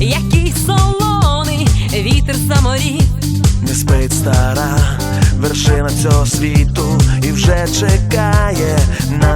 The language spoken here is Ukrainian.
який солоний вітер саморів. Не спить стара вершина цього світу і вже чекає на